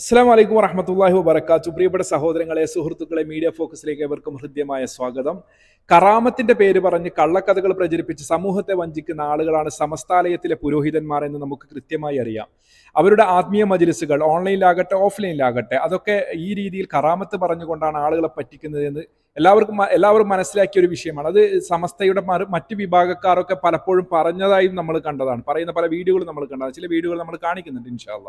അസ്സാം വലൈക്കും വറഹമത്തല്ലാഹി വബർക്കാത്തു പ്രിയപ്പെട്ട സഹോദരങ്ങളെ സുഹൃത്തുക്കളെ മീഡിയ ഫോക്കസിലേക്ക് ഏവർക്കും ഹൃദ്യമായ സ്വാഗതം. കറാമത്തിന്റെ പേര് പറഞ്ഞ് കള്ളക്കഥകൾ പ്രചരിപ്പിച്ച് സമൂഹത്തെ വഞ്ചിക്കുന്ന ആളുകളാണ് സമസ്താലയത്തിലെ പുരോഹിതന്മാർ എന്ന് നമുക്ക് കൃത്യമായി അറിയാം. അവരുടെ ആത്മീയ മജിലിസുകൾ ഓൺലൈനിലാകട്ടെ ഓഫ്ലൈനിലാകട്ടെ അതൊക്കെ ഈ രീതിയിൽ കറാമത്ത് പറഞ്ഞുകൊണ്ടാണ് ആളുകളെ പറ്റിക്കുന്നത് എന്ന് എല്ലാവർക്കും എല്ലാവരും മനസ്സിലാക്കിയ ഒരു വിഷയമാണ്. അത് സമസ്തയുടെ മറു- മറ്റ് വിഭാഗക്കാരൊക്കെ പലപ്പോഴും പറഞ്ഞതായും നമ്മൾ കണ്ടതാണ്. പറയുന്ന പല വീഡിയോകളും നമ്മൾ കണ്ടതാണ്. ചില വീഡിയോകൾ നമ്മൾ കാണിക്കുന്നുണ്ട് ഇൻഷാല്ല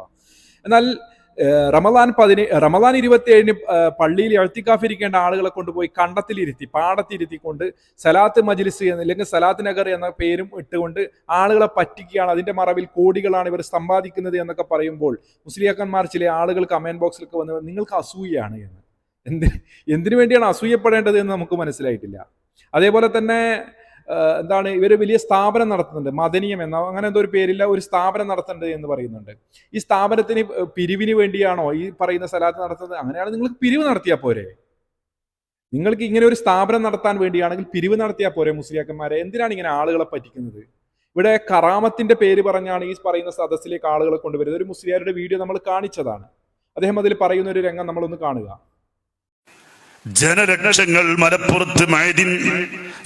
എന്നാൽ ഏഹ് റമദാൻ പതിന് റമലാൻ ഇരുപത്തി ഏഴിന് പള്ളിയിൽ എഴുത്തിക്കാഫിരിക്കേണ്ട ആളുകളെ കൊണ്ടുപോയി കണ്ടത്തിലിരുത്തി പാടത്തിരുത്തി കൊണ്ട് സലാത്ത് മജ്ലിസ് എന്ന് അല്ലെങ്കിൽ സലാത്ത് നഗർ എന്ന പേരും ഇട്ടുകൊണ്ട് ആളുകളെ പറ്റിക്കുകയാണ്. അതിന്റെ മറവിൽ കോടികളാണ് ഇവർ സമ്പാദിക്കുന്നത് എന്നൊക്കെ പറയുമ്പോൾ മുസ്ലിയാക്കന്മാർ ചില ആളുകൾ കമന്റ് ബോക്സിലൊക്കെ വന്ന് നിങ്ങൾക്ക് അസൂയാണ് എന്ന്. എന്തിന് എന്തിനു വേണ്ടിയാണ് അസൂയപ്പെടേണ്ടത് എന്ന് നമുക്ക് മനസ്സിലായിട്ടില്ല. അതേപോലെ തന്നെ എന്താണ് ഇവർ വലിയ സ്ഥാപനം നടത്തുന്നുണ്ട്. മദനീയം എന്ന അങ്ങനെ എന്തോ ഒരു പേരില്ല ഒരു സ്ഥാപനം നടത്തുന്നുണ്ട് എന്ന് പറയുന്നുണ്ട്. ഈ സ്ഥാപനത്തിന് പിരിവിന് വേണ്ടിയാണോ ഈ പറയുന്ന സ്ഥലത്ത് നടത്തുന്നത്? അങ്ങനെയാണ് നിങ്ങൾ പിരിവ് നടത്തിയാൽ പോരെ. നിങ്ങൾക്ക് ഇങ്ങനെ ഒരു സ്ഥാപനം നടത്താൻ വേണ്ടിയാണെങ്കിൽ പിരിവ് നടത്തിയാൽ പോരെ മുസ്ലിയാക്കന്മാരെ. എന്തിനാണ് ഇങ്ങനെ ആളുകളെ പറ്റിക്കുന്നത്? ഇവിടെ കറാമത്തിന്റെ പേര് പറഞ്ഞാണ് ഈ പറയുന്ന സദസ്സിലേക്ക് ആളുകളെ കൊണ്ടുവരുന്നത്. ഒരു മുസ്ലിയാരുടെ വീഡിയോ നമ്മൾ കാണിച്ചതാണ്. അദ്ദേഹം അതിൽ പറയുന്ന ഒരു രംഗം നമ്മളൊന്ന് കാണുക. ജനലക്ഷങ്ങൾ മലപ്പുറത്ത് മഴദിൻ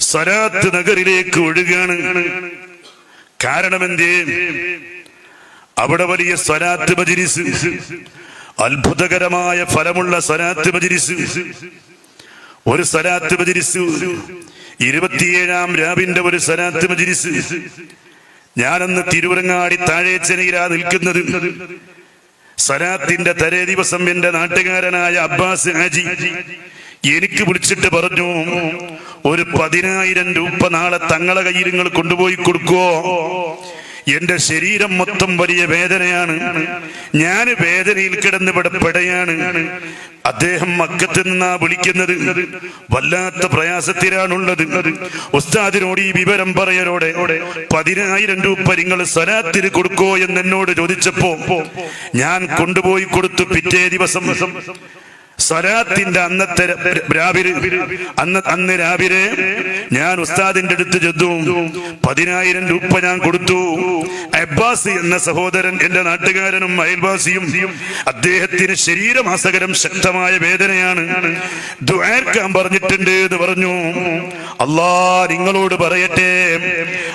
സ്വരാത്ത് നഗറിലേക്ക് ഒഴുകാണ്. കാരണമെന്തേ? അവിടെ വലിയ സ്വരാത്ത് മജിരിസ് അത്ഭുതകരമായ ഫലമുള്ള സ്വരാത്ത് മജിരിസ് ഒരു സ്വരാത്ത് മജിരിസ് ഇരുപത്തിയേഴാം രാവിന്റെ ഒരു സ്വരാത്ത് മജിരിസ് ഞാനന്ന് തിരുവരങ്ങാടി താഴേച്ചനയിലാ നിൽക്കുന്നത്. സലാത്തിന്റെ തലേ ദിവസം എന്റെ നാട്ടുകാരനായ അബ്ബാസ് ഹാജി എനിക്ക് വിളിച്ചിട്ട് പറഞ്ഞു ഒരു പതിനായിരം രൂപ നാളെ തങ്ങളെ കയ്യിൽ നിങ്ങൾ കൊണ്ടുപോയി കൊടുക്കുവോ? എന്റെ ശരീരം മൊത്തം വലിയ വേദനയാണ്. ഞാൻ വേദനയിൽ കിടന്ന് ഇവിടെ പെടയാണ്. അദ്ദേഹം മക്കത്ത് നിന്നാ വിളിക്കുന്നത്. വല്ലാത്ത പ്രയാസത്തിലാണുള്ളത്. ഉസ്താദിനോട് ഈ വിവരം പറയലോടെ പതിനായിരം രൂപ നിങ്ങൾ സ്വരാത്തിന് കൊടുക്കോ എന്ന് എന്നോട് ചോദിച്ചപ്പോ ഞാൻ കൊണ്ടുപോയി കൊടുത്തു പിറ്റേ ദിവസം. സ്വരാത്തിന്റെ അന്നത്തെ രാവിലെ അന്ന് അന്ന് രാവിലെ ഞാൻ ഉസ്താദിന്റെ അടുത്ത് ചെന്നു. പതിനായിരം രൂപ ഞാൻ കൊടുത്തു. അബ്ബാസ് എന്ന സഹോദരൻ എന്റെ നാട്ടുകാരനും അയൽവാസിയും അദ്ദേഹത്തിന് ശരീരമാസകരം ശക്തമായ വേദനയാണ്. ദ്വാർക്കാൻ പറഞ്ഞിട്ടുണ്ട് എന്ന് പറഞ്ഞു. അല്ലാ നിങ്ങളോട് പറയട്ടെ.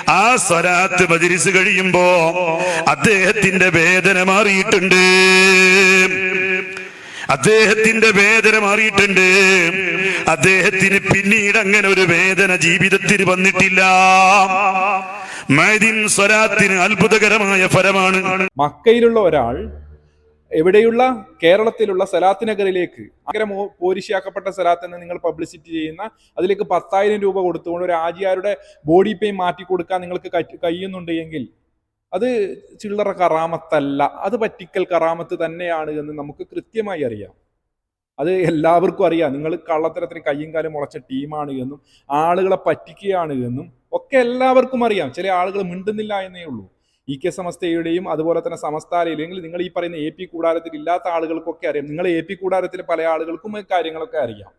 ആ സ്വരാത്ത് മജിരിസ് കഴിയുമ്പോ അദ്ദേഹത്തിന്റെ വേദന മാറിയിട്ടുണ്ട്. അദ്ദേഹത്തിന്റെ വേദന മാറിയിട്ടുണ്ട്. അദ്ദേഹത്തിന് പിന്നീട് അങ്ങനെ ഒരു വേദന ജീവിതത്തിൽ വന്നിട്ടില്ല. സ്വരാത്തിന് അത്ഭുതകരമായ ഫലമാണ്. മക്കയിലുള്ള ഒരാൾ എവിടെയുള്ള? കേരളത്തിലുള്ള സലാത്ത് നഗറിലേക്ക്. അങ്ങനെ പോരിശിയാക്കപ്പെട്ട സലാത്ത് എന്ന് നിങ്ങൾ പബ്ലിസിറ്റി ചെയ്യുന്ന അതിലേക്ക് പത്തായിരം രൂപ കൊടുത്തുകൊണ്ട് ഒരു ആജിയാരുടെ ബോഡി പെയിൻ മാറ്റി കൊടുക്കാൻ നിങ്ങൾക്ക് കഴിയുന്നുണ്ട് എങ്കിൽ അത് ചില്ലറ കറാമത്തല്ല. അത് പറ്റിക്കൽ കറാമത്ത് തന്നെയാണ് എന്ന് നമുക്ക് കൃത്യമായി അറിയാം. അത് എല്ലാവർക്കും അറിയാം. നിങ്ങൾ കള്ളത്തരത്തിന് കയ്യും കാലും മുളച്ച ടീമാണ് എന്നും ആളുകളെ പറ്റിക്കുകയാണ് എന്നും ഒക്കെ എല്ലാവർക്കും അറിയാം. ചില ആളുകൾ മിണ്ടുന്നില്ല എന്നേ ഉള്ളൂ. ഇ കെ സമസ്തയുടെയും അതുപോലെ തന്നെ സമസ്താലയിൽ അല്ലെങ്കിൽ നിങ്ങൾ ഈ പറയുന്ന എ പി കൂടാരത്തിൽ ഇല്ലാത്ത ആളുകൾക്കൊക്കെ അറിയാം. നിങ്ങൾ എ പി കൂടാരത്തിലെ പല ആളുകൾക്കും കാര്യങ്ങളൊക്കെ അറിയാം.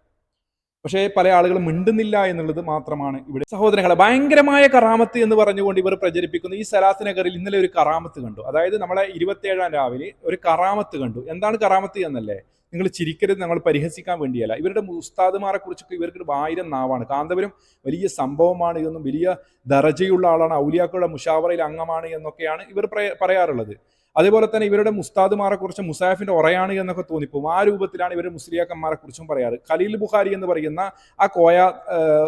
പക്ഷേ പല ആളുകളും മിണ്ടുന്നില്ല എന്നുള്ളത് മാത്രമാണ് ഇവിടെ. സഹോദരങ്ങളെ ഭയങ്കരമായ കറാമത്ത് എന്ന് പറഞ്ഞുകൊണ്ട് ഇവർ പ്രചരിപ്പിക്കുന്നു ഈ സലാത്ത് നഗറിൽ ഇന്നലെ ഒരു കറാമത്ത് കണ്ടു. അതായത് നമ്മളെ ഇരുപത്തിയേഴാം രാവിലെ ഒരു കറാമത്ത് കണ്ടു. എന്താണ് കറാമത്ത് എന്നല്ലേ? നിങ്ങൾ ചിരിക്കരുത് നമ്മൾ പരിഹസിക്കാൻ വേണ്ടിയല്ല. ഇവരുടെ ഉസ്താദുമാരെ കുറിച്ചൊക്കെ ഇവർക്ക് ആയിരം നാവാണ്. കാന്തപുരം വലിയ സംഭവമാണ് എന്നും വലിയ ദറജയുള്ള ആളാണ്. ഔലിയാക്കളുടെ മുഷാവറയിൽ അംഗമാണ് എന്നൊക്കെയാണ് ഇവർ പറയാറുള്ളത്. അതേപോലെ തന്നെ ഇവരുടെ മുസ്താദുമാരെ കുറിച്ച് മുസാഫിന്റെ ഒറയാണ് എന്നൊക്കെ തോന്നിപ്പോ ആ രൂപത്തിലാണ് ഇവരുടെ മുസ്ലിയാക്കന്മാരെ കുറിച്ചും പറയാറ്. ഖലീൽ ബുഖാരി എന്ന് പറയുന്ന ആ കോയ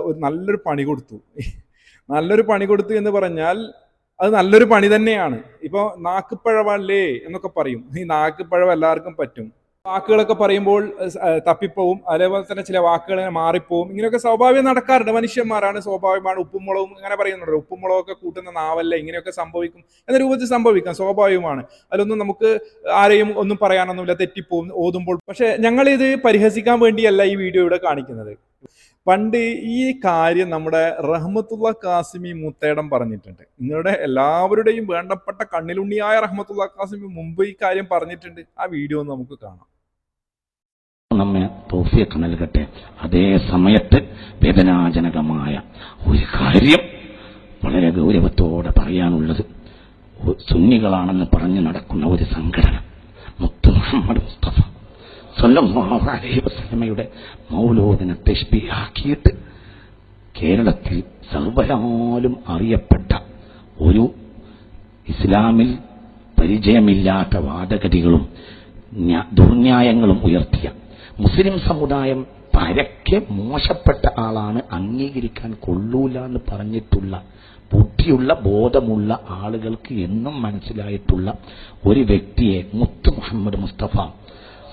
ഒരു നല്ലൊരു പണി കൊടുത്തു. നല്ലൊരു പണി കൊടുത്തു എന്ന് പറഞ്ഞാൽ അത് നല്ലൊരു പണി തന്നെയാണ്. ഇപ്പൊ നാക്കുപ്പഴവല്ലേ എന്നൊക്കെ പറയും. ഈ നാക്കുപ്പഴം എല്ലാവർക്കും പറ്റും. വാക്കുകളൊക്കെ പറയുമ്പോൾ തപ്പിപ്പോവും. അതേപോലെ തന്നെ ചില വാക്കുകൾ ഇങ്ങനെ മാറിപ്പോവും. ഇങ്ങനെയൊക്കെ സ്വാഭാവികം നടക്കാറുണ്ട്. മനുഷ്യന്മാരാണ് സ്വാഭാവികമാണ് ഉപ്പും മുളകും അങ്ങനെ പറയുന്നുണ്ട്. ഉപ്പും മുളകൊക്കെ കൂട്ടുന്ന നാവല്ല ഇങ്ങനെയൊക്കെ സംഭവിക്കും. എന്ന രൂപത്തിൽ സംഭവിക്കാം. സ്വാഭാവികമാണ്. അതിലൊന്നും നമുക്ക് ആരെയും ഒന്നും പറയാനൊന്നുമില്ല. തെറ്റിപ്പോവും ഓതുമ്പോൾ. പക്ഷെ ഞങ്ങൾ ഇത് പരിഹസിക്കാൻ വേണ്ടിയല്ല ഈ വീഡിയോ ഇവിടെ കാണിക്കുന്നത്. പണ്ട് ഈ കാര്യം നമ്മുടെ റഹ്മത്തുള്ള കാസിമി മുത്തേടം പറഞ്ഞിട്ടുണ്ട്. നിങ്ങളുടെ എല്ലാവരുടെയും വേണ്ടപ്പെട്ട കണ്ണിലുണ്ണിയായ റഹ്മത്തുള്ള കാസിമി മുമ്പ് ഈ കാര്യം പറഞ്ഞിട്ടുണ്ട്. ആ വീഡിയോ നമുക്ക് കാണാം. നമ്മെ തോഫിയൊക്കെ നൽകട്ടെ. അതേ സമയത്ത് വേദനാജനകമായ ഒരു കാര്യം വളരെ ഗൗരവത്തോടെ പറയാനുള്ളത്. സുന്നികളാണെന്ന് പറഞ്ഞ് നടക്കുന്ന ഒരു സംഘടന. മുത്ത് മുഹമ്മദ് മുസ്തഫ സ്വല്ലല്ലാഹു അലൈഹി വസല്ലമയുടെ മൗലൂദിനെ കേരളത്തിൽ സർവരാലും അറിയപ്പെട്ട ഒരു ഇസ്ലാമിൽ പരിചയമില്ലാത്ത വാദഗതികളും ദുർന്യായങ്ങളും ഉയർത്തിയ മുസ്ലിം സമുദായം പരക്കെ മോശപ്പെട്ട ആളാണ് അംഗീകരിക്കാൻ കൊള്ളൂല എന്ന് പറഞ്ഞിട്ടുള്ള ബുദ്ധിയുള്ള ബോധമുള്ള ആളുകൾക്ക് എന്നും മനസ്സിലായിട്ടുള്ള ഒരു വ്യക്തിയെ മുത്ത് മുഹമ്മദ് മുസ്തഫ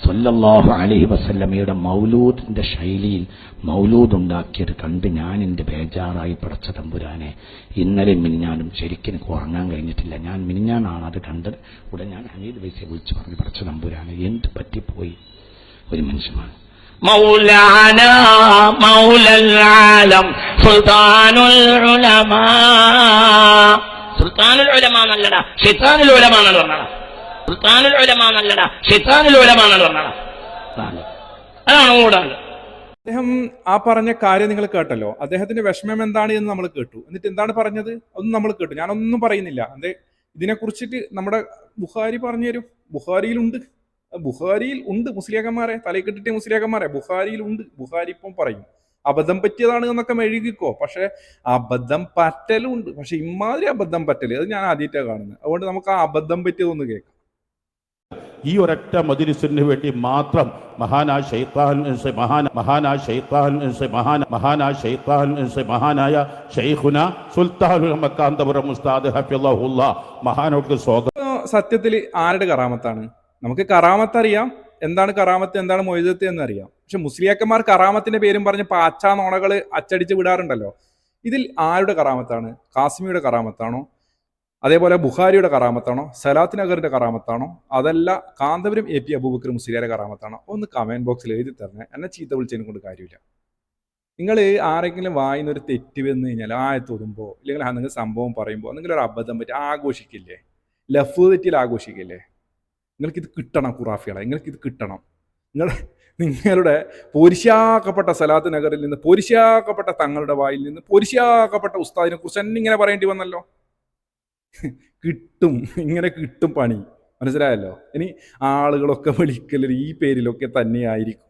സൊല്ലാഹു അലഹി വസല്ലമയുടെ മൗലൂദിന്റെ ശൈലിയിൽ മൗലൂദ് ഉണ്ടാക്കിയത് കണ്ട് ഞാൻ എന്റെ ബേജാറായി പടച്ച തമ്പുരാനെ ഇന്നലെ മിനിഞ്ഞാനും ശരിക്കും ഉറങ്ങാൻ കഴിഞ്ഞിട്ടില്ല. ഞാൻ മിനിഞ്ഞാനാണ് അത് കണ്ടത്. ഉടൻ ഞാൻ ഹമീദ് വൈസിയെ വിളിച്ചു പറഞ്ഞു പടച്ച തമ്പുരാനെ എന്ത് പറ്റിപ്പോയി? ഒരു മനുഷ്യനാണ് മൗലാന മൗലം സുൽത്താനുൽ ഉലമാ. സുൽത്താനുൽ ഉലമ എന്നല്ലടാ ഷിത്താനുൽ ഉലമ എന്നാണ് പറഞ്ഞടാ സുൽത്താനുൽ ഉലമ എന്നല്ലടാ ഷിത്താനുൽ ഉലമ എന്നാണ് പറഞ്ഞടാ അതാണ്. ഓടാണ് അദ്ദേഹം ആ പറഞ്ഞ കാര്യം നിങ്ങൾ കേട്ടല്ലോ. അദ്ദേഹത്തിന്റെ വിഷമം എന്താണ് എന്ന് നമ്മൾ കേട്ടു. എന്നിട്ട് എന്താണ് പറഞ്ഞത്? ഒന്നും നമ്മൾ കേട്ടു. ഞാനൊന്നും പറയുന്നില്ല. അതെ ഇതിനെക്കുറിച്ചിട്ട് നമ്മുടെ ബുഹാരി പറഞ്ഞു തരും ബുഹാരിയിലുണ്ട് ബുഹാരിയിൽ ഉണ്ട് മുസ്ലിയാക്കന്മാരെ തലയിൽ കെട്ടിട്ട് മുസ്ലിയാക്കന്മാരെ. ബുഹാരിയിൽ ഉണ്ട്. ബുഹാരി ഇപ്പം പറയും അബദ്ധം പറ്റിയതാണ് എന്നൊക്കെ മെഴുകിക്കോ പക്ഷെ അബദ്ധം പറ്റലും ഉണ്ട്. പക്ഷെ ഇമാതിരി അബദ്ധം പറ്റൽ. അത് ഞാൻ ആദ്യമായിട്ടാണ് കാണുന്നത്. അതുകൊണ്ട് നമുക്ക് ആ അബദ്ധം പറ്റിയതൊന്ന് കേൾക്കാം. ഈ ഒരൊറ്റ മജിലിസിന് വേണ്ടി മാത്രം മഹാനാ ഷെയ്ത്താൻ മഹാൻ മഹാനാ ഷെയ്ത്താൻ മഹാൻ മഹാനാ ഷെയ്ത്താൻ മഹാനായ ഷെയ്ഖുന സുൽത്താൻ മക്കാന്തപുരം മുസ്താദ് ഹഫിള്ള മഹാനോട്ട് സ്വാഗതം. സത്യത്തിൽ ആരുടെ കറാമത്താണ്? നമുക്ക് കറാമത്ത് അറിയാം. എന്താണ് കറാമത്ത് എന്താണ് മൊയ്തത്ത് എന്നറിയാം പക്ഷെ മുസ്ലിയാക്കന്മാർ കറാമത്തിന്റെ പേരും പറഞ്ഞ് പാച്ചാ നോണകൾ അച്ചടിച്ച് വിടാറുണ്ടല്ലോ. ഇതിൽ ആരുടെ കറാമത്താണ്? കാസ്മിയുടെ കറാമത്താണോ? അതേപോലെ ബുഹാരിയുടെ കറാമത്താണോ? സലാത്ത് നഗറിന്റെ കറാമത്താണോ? അതല്ല കാന്തപുരം എ പി അബൂബക്കർ മുസ്ലിയാരെ കറാമത്താണോ? ഒന്ന് കമന്റ് ബോക്സിൽ എഴുതി തരണേ. എന്നെ ചീത്ത വിളിച്ചതിനെ കൊണ്ട് കാര്യമില്ല. നിങ്ങൾ ആരെങ്കിലും വായിന്ന് ഒരു തെറ്റ് വന്നു കഴിഞ്ഞാൽ ആയ ഓതുമ്പോൾ ഇല്ലെങ്കിൽ നിങ്ങൾ സംഭവം പറയുമ്പോൾ നിങ്ങൾ ഒരു അബദ്ധം പറ്റി ആഘോഷിക്കില്ലേ? ലഫ് തെറ്റിൽ ആഘോഷിക്കില്ലേ? നിങ്ങൾക്ക് ഇത് കിട്ടണം ഖുറാഫികളെ നിങ്ങൾക്കിത് കിട്ടണം. നിങ്ങൾ നിങ്ങളുടെ പോരിശാക്കപ്പെട്ട സലാത്ത് നഗറിൽ നിന്ന് പോരിശാക്കപ്പെട്ട തങ്ങളുടെ വായിൽ നിന്ന് പോരിശാക്കപ്പെട്ട ഉസ്താദിനെ കുറിച്ച് തന്നെ ഇങ്ങനെ പറയേണ്ടി വന്നല്ലോ. കിട്ടും ഇങ്ങനെ കിട്ടും പണി. മനസ്സിലായല്ലോ? ഇനി ആളുകളൊക്കെ വിളിക്കലൊരു ഈ പേരിലൊക്കെ തന്നെയായിരിക്കും.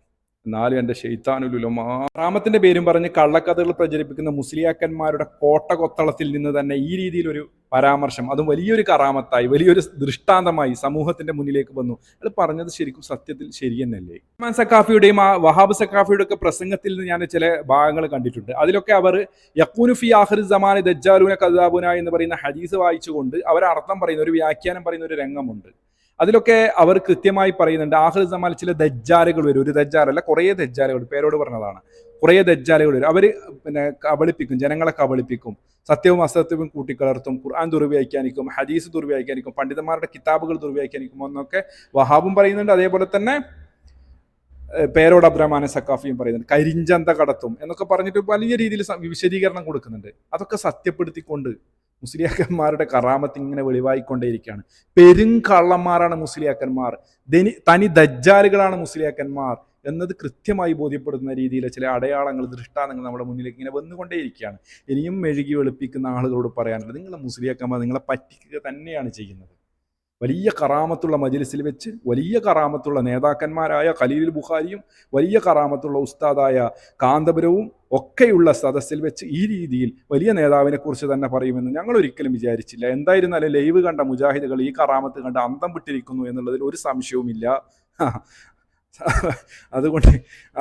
എന്നാലും എന്റെ ഷെയ്ത്താനുലുലമാ റാമത്തിന്റെ പേരും പറഞ്ഞ് കള്ളക്കഥകൾ പ്രചരിപ്പിക്കുന്ന മുസ്ലിയാക്കന്മാരുടെ കോട്ട കൊത്തളത്തിൽ നിന്ന് തന്നെ ഈ രീതിയിലൊരു പരാമർശം അതും വലിയൊരു കറാമത്തായി വലിയൊരു ദൃഷ്ടാന്തമായി സമൂഹത്തിന്റെ മുന്നിലേക്ക് വന്നു. അത് പറഞ്ഞത് ശരിക്കും സത്യത്തിൽ ശരി തന്നെയല്ലേ? ഉസ്മാൻ സക്കാഫിയുടെയും ആ വഹാബ് സക്കാഫിയുടെ ഒക്കെ പ്രസംഗത്തിൽ നിന്ന് ഞാൻ ചില ഭാഗങ്ങൾ കണ്ടിട്ടുണ്ട്. അതിലൊക്കെ അവർ യക്കൂനു ഫി ആഖിർ ജമാൻ ദജ്ജാലൂന കദാബുന എന്ന് പറയുന്ന ഹദീസ് വായിച്ചുകൊണ്ട് അവർ അർത്ഥം പറയുന്ന ഒരു വ്യാഖ്യാനം പറയുന്ന ഒരു രംഗമുണ്ട്. അതിലൊക്കെ അവർ കൃത്യമായി പറയുന്നുണ്ട് ആഹ്ല സമാൽ ചില ദജ്ജാലുകൾ വരും. ഒരു ദജ്ജാലല്ല കുറേ ദജ്ജാലുകൾ പേരോട് പറഞ്ഞതാണ്. കുറേ ദജ്ജാലുകൾ വരും. അവർ പിന്നെ കബളിപ്പിക്കും ജനങ്ങളെ കബളിപ്പിക്കും. സത്യവും അസത്യവും കൂട്ടിക്കലർത്തും ഖുർആൻ ദുർവ്യാഖ്യാനിക്കും ഹദീസ് ദുർവ്യാഖ്യാനിക്കും പണ്ഡിതന്മാരുടെ കിതാബുകൾ ദുർവ്യാഖ്യാനിക്കും എന്നൊക്കെ വഹാബും പറയുന്നുണ്ട്. അതേപോലെ തന്നെ പേരോട് അബ്രഹ്മാനെ സക്കാഫിയും പറയുന്നുണ്ട് കരിഞ്ചന്ത കടത്തും എന്നൊക്കെ പറഞ്ഞിട്ട് വലിയ രീതിയിൽ വിശദീകരണം കൊടുക്കുന്നുണ്ട്. അതൊക്കെ സത്യപ്പെടുത്തിക്കൊണ്ട് മുസ്ലിയാക്കന്മാരുടെ കറാമത്ത് ഇങ്ങനെ വെളിവായിക്കൊണ്ടേയിരിക്കുകയാണ്. പെരുങ്കള്ളന്മാരാണ് മുസ്ലിയാക്കന്മാർ. ദനി തനി ദജ്ജാലുകളാണ് മുസ്ലിയാക്കന്മാർ എന്നത് കൃത്യമായി ബോധ്യപ്പെടുന്ന രീതിയിലെ ചില അടയാളങ്ങൾ ദൃഷ്ടാന്തങ്ങൾ നമ്മുടെ മുന്നിലേക്ക് ഇങ്ങനെ വന്നുകൊണ്ടേയിരിക്കുകയാണ്. ഇനിയും മെഴുകി വെളുപ്പിക്കുന്ന ആളുകളോട് പറയാനുള്ളത് നിങ്ങളെ മുസ്ലിയാക്കന്മാർ നിങ്ങളെ പറ്റിക്കുക തന്നെയാണ് ചെയ്യുന്നത്. വലിയ കറാമത്തുള്ള മജിലിസിൽ വെച്ച് വലിയ കറാമത്തുള്ള നേതാക്കന്മാരായ ഖലീൽ ബുഖാരിയും വലിയ കറാമത്തുള്ള ഉസ്താദായ കാന്തപുരവും ഒക്കെയുള്ള സദസ്സിൽ വെച്ച് ഈ രീതിയിൽ വലിയ നേതാവിനെ കുറിച്ച് തന്നെ പറയുമെന്ന് ഞങ്ങൾ ഒരിക്കലും വിചാരിച്ചില്ല. എന്തായിരുന്നാലും ലൈവ് കണ്ട മുജാഹിദുകൾ ഈ കറാമത്ത് കണ്ട് അന്തം വിട്ടിരിക്കുന്നു എന്നുള്ളതിൽ ഒരു സംശയവുമില്ല. അതുകൊണ്ട്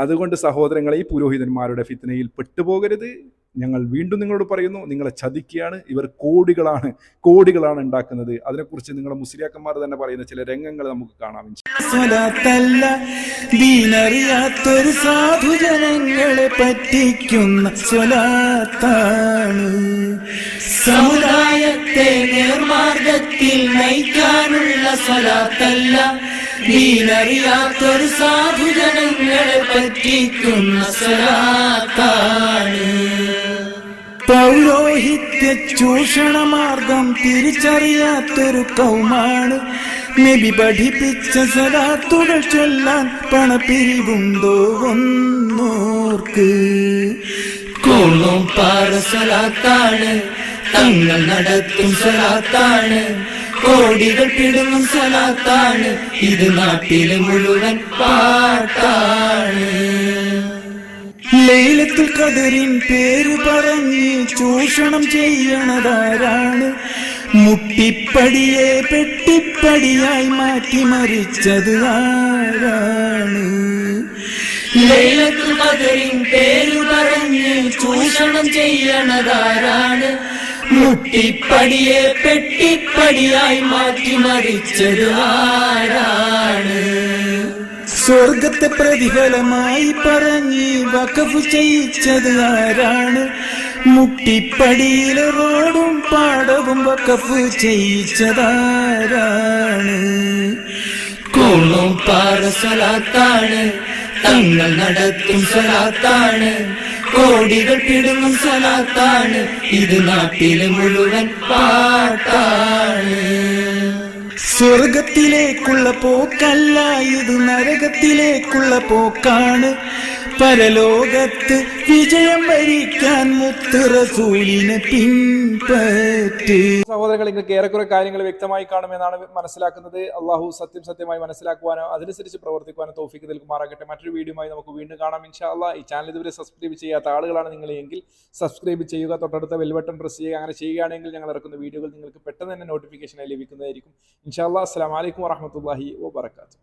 അതുകൊണ്ട് സഹോദരങ്ങളെ ഈ പുരോഹിതന്മാരുടെ ഫിത്നയിൽ പെട്ടുപോകരുത്. ഞങ്ങൾ വീണ്ടും നിങ്ങളോട് പറയുന്നു നിങ്ങളെ ചതിക്കുകയാണ്. ഇവർ കോടികളാണ് കോടികളാണ് ഉണ്ടാക്കുന്നത്. അതിനെക്കുറിച്ച് നിങ്ങളുടെ മുസ്ലിയാക്കന്മാർ തന്നെ പറയുന്ന ചില രംഗങ്ങൾ നമുക്ക് കാണാം സ്വലാത്തല്ല. ദീനറിയാത്തൊരു സാധുജനങ്ങളെ പറ്റിക്കുന്ന സ്വലാത്താണ്. സമുദായത്തെ നേർമാർഗത്തിൽ നയിക്കാനുള്ള സ്വലാത്തല്ല. ദീനറിയാത്തൊരു സാധുജനങ്ങളെ പറ്റിക്കുന്ന സ്വലാത്താണ്. പൗരോഹിത്യ ചൂഷണമാർഗം തിരിച്ചറിയാത്തൊരു കൗമാണ്. നബി പഠിപ്പിച്ച സലാത്തുകൾ ചൊല്ലാൻ പണപ്പിരിവുണ്ടോ ഒന്നോർക്ക്? കോളും പാറ സലാത്താണ്. തങ്ങൾ നടത്തും സലാത്താണ്. കോടികൾ പിടുങ്ങും സലാത്താണ്. ഇത് നാട്ടിലെ മുഴുവൻ പാട്ടാണ്. ലൈലത്തിൽ കതിരിൻ പേര് പറഞ്ഞ് ചൂഷണം ചെയ്യണതാരാണ്? മുട്ടിപ്പടിയെ പെട്ടിപ്പടിയായി മാറ്റി മറിച്ചത് ആരാണ്? പേര് പറഞ്ഞ് ചൂഷണം ചെയ്യണതാരാണ് മുട്ടിപ്പടിയെ പെട്ടിപ്പടിയായി മാറ്റി മറിച്ചത് ആരാണ്? സ്വർഗത്തെ പ്രതിഫലമായി പറഞ്ഞ് വഖഫ് ചെയ്യിച്ചത് ആരാണ്? മുട്ടിപ്പടിയിലെ റോഡും പാടവും വക്കഫ് ചെയ്യിച്ചതാരാണ്? കോളും പാറ സ്വലാത്താണ് തങ്ങൾ നടത്തും സ്വലാത്താണ് കോടികൾ പിടുങ്ങും സ്വലാത്താണ് ഇത് നാട്ടിലെ മുഴുവൻ പാട്ടാണ്. സ്വർഗത്തിലേക്കുള്ള പോക്കല്ല ഇത് നരകത്തിലേക്കുള്ള പോക്കാണ്. പരലോകത്ത് വിജയം വരിക്കാൻ മുത്ത് റസൂലിനെ പിൻപറ്റ്. സഹോദരങ്ങൾ നിങ്ങൾക്ക് ഏറെക്കുറെ കാര്യങ്ങൾ വ്യക്തമായി കാണുമെന്നാണ് മനസ്സിലാക്കുന്നത്. അള്ളാഹു സത്യം സത്യമായി മനസ്സിലാക്കുവാനോ അതനുസരിച്ച് പ്രവർത്തിക്കുവാനോ തോഫിക്ക് നിൽക്കുമാറാകട്ടെ മറ്റൊരു വീഡിയോയുമായി നമുക്ക് വീണ്ടും കാണാം ഇൻഷാ ഈ ചാനൽ ഇതുവരെ സബ്സ്ക്രൈബ് ചെയ്യാത്ത ആളുകളാണ് നിങ്ങൾ എങ്കിൽ സബ്സ്ക്രൈബ് ചെയ്യുക. തൊട്ടടുത്ത വെൽബട്ടൺ പ്രസ് ചെയ്യുക. അങ്ങനെ ചെയ്യുകയാണെങ്കിൽ ഞങ്ങൾ ഇറക്കുന്ന വീഡിയോകൾ നിങ്ങൾക്ക് പെട്ടെന്ന് തന്നെ നോട്ടിഫിക്കേഷനായി ലഭിക്കുന്നതായിരിക്കും. ഇൻഷാ അസ്സാം വലൈക്കും അലൈക്കും വറഹമത്തല്ലാഹി വബർക്കാത്തു